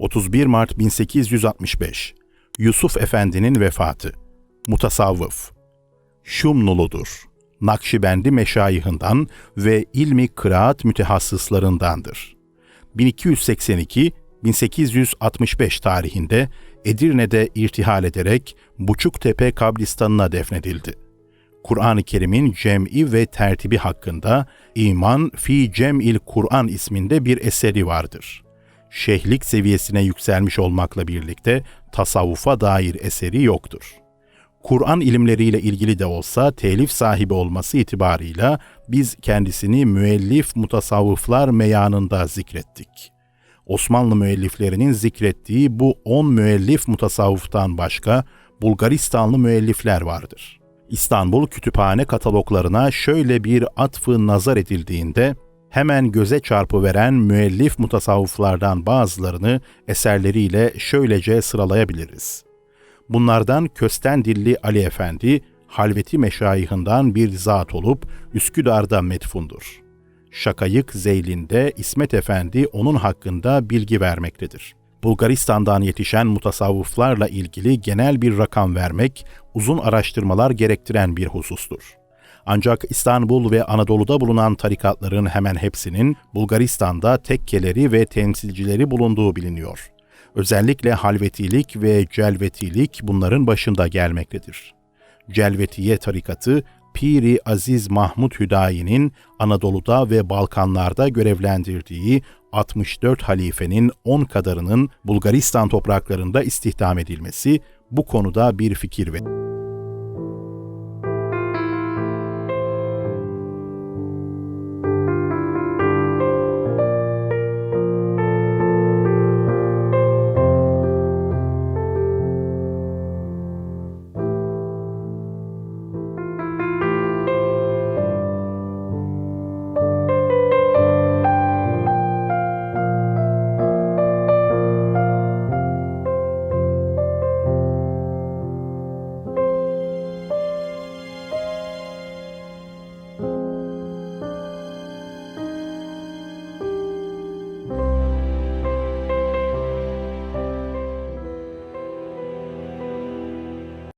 31 Mart 1865 Yusuf Efendi'nin vefatı. Mutasavvıf. Şumnuludur. Nakşibendi meşayihinden ve ilmi kıraat mütehassıslarındandır. 1282-1865 tarihinde Edirne'de irtihal ederek Buçuktepe kabristanına defnedildi. Kur'an-ı Kerim'in cem'i ve tertibi hakkında İman fi Cem'il Kur'an isminde bir eseri vardır. Şeyhlik seviyesine yükselmiş olmakla birlikte tasavvufa dair eseri yoktur. Kur'an ilimleriyle ilgili de olsa telif sahibi olması itibarıyla biz kendisini müellif mutasavvıflar meyanında zikrettik. Osmanlı müelliflerinin zikrettiği bu 10 müellif mutasavvıftan başka Bulgaristanlı müellifler vardır. İstanbul kütüphane kataloglarına şöyle bir atfı nazar edildiğinde hemen göze çarpıveren müellif mutasavvıflardan bazılarını eserleriyle şöylece sıralayabiliriz. Bunlardan Köstendilli Ali Efendi, Halveti meşayihinden bir zat olup Üsküdar'da metfundur. Şakayık Zeylin'de İsmet Efendi onun hakkında bilgi vermektedir. Bulgaristan'dan yetişen mutasavvıflarla ilgili genel bir rakam vermek uzun araştırmalar gerektiren bir husustur. Ancak İstanbul ve Anadolu'da bulunan tarikatların hemen hepsinin Bulgaristan'da tekkeleri ve temsilcileri bulunduğu biliniyor. Özellikle halvetilik ve celvetilik bunların başında gelmektedir. Celvetiye tarikatı Piri Aziz Mahmud Hüdayi'nin Anadolu'da ve Balkanlarda görevlendirdiği 64 halifenin 10 kadarının Bulgaristan topraklarında istihdam edilmesi bu konuda bir fikir verir.